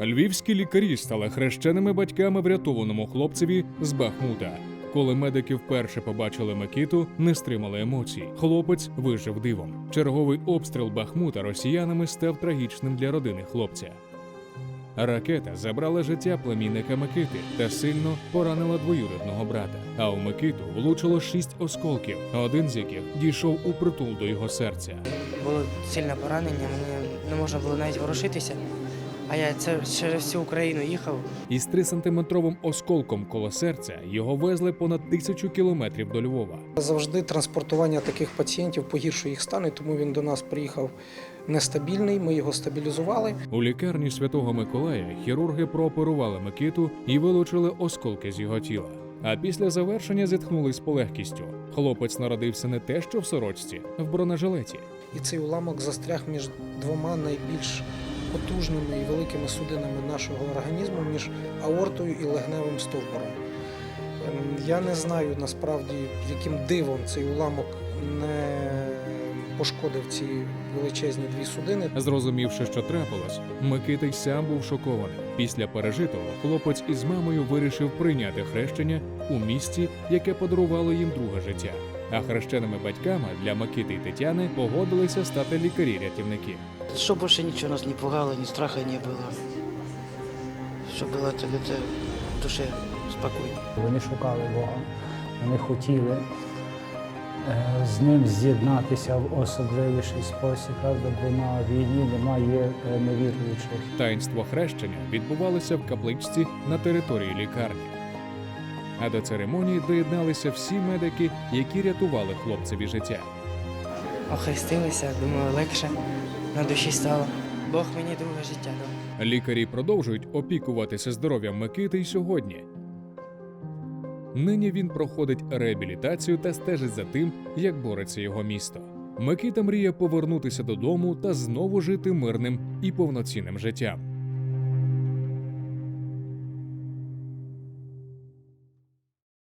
Львівські лікарі стали хрещеними батьками врятованому хлопцеві з Бахмута. Коли медики вперше побачили Микиту, не стримали емоцій. Хлопець вижив дивом. Черговий обстріл Бахмута росіянами став трагічним для родини хлопця. Ракета забрала життя племінника Микити та сильно поранила двоюрідного брата. А у Микиту влучило шість осколків, один з яких дійшов у притул до його серця. Було сильне поранення, мені не можна було навіть ворушитися. А я це через всю Україну їхав. Із 3-сантиметровим осколком коло серця його везли понад тисячу кілометрів до Львова. Завжди транспортування таких пацієнтів погіршує їх стан, і тому він до нас приїхав нестабільний. Ми його стабілізували. У лікарні святого Миколая хірурги прооперували Микиту і вилучили осколки з його тіла. А після завершення зітхнули з полегкістю. Хлопець народився не те, що в сорочці, в бронежилеті. І цей уламок застряг між двома найбільш потужними і великими судинами нашого організму, між аортою і легневим стовбуром. Ем, Я не знаю насправді, яким дивом цей уламок не пошкодив ці величезні дві судини. Зрозумівши, що трапилось, Микита й сам був шокований. Після пережитого хлопець із мамою вирішив прийняти хрещення у місті, яке подарувало їм друге життя. А хрещеними батьками для Микити й Тетяни погодилися стати лікарі-рятівники. Чтобы больше ничего нас не пугало, ни страха не было. Чтобы было это где-то в душе спокойно. Вони шукали Бога, вони хотіли е, з ним з'єднатися в особливіший спосіб. Правда, бо на війні немає е, невіруючих. Таїнство хрещення відбувалося в капличці на території лікарні. А до церемонії доєдналися всі медики, які рятували хлопцеві життя. Охрестилися, думаю, легше на душі стало. Бог мені друге життя дав. Лікарі продовжують опікуватися здоров'ям Микити й сьогодні. Нині він проходить реабілітацію та стежить за тим, як бореться його місто. Микита мріє повернутися додому та знову жити мирним і повноцінним життям.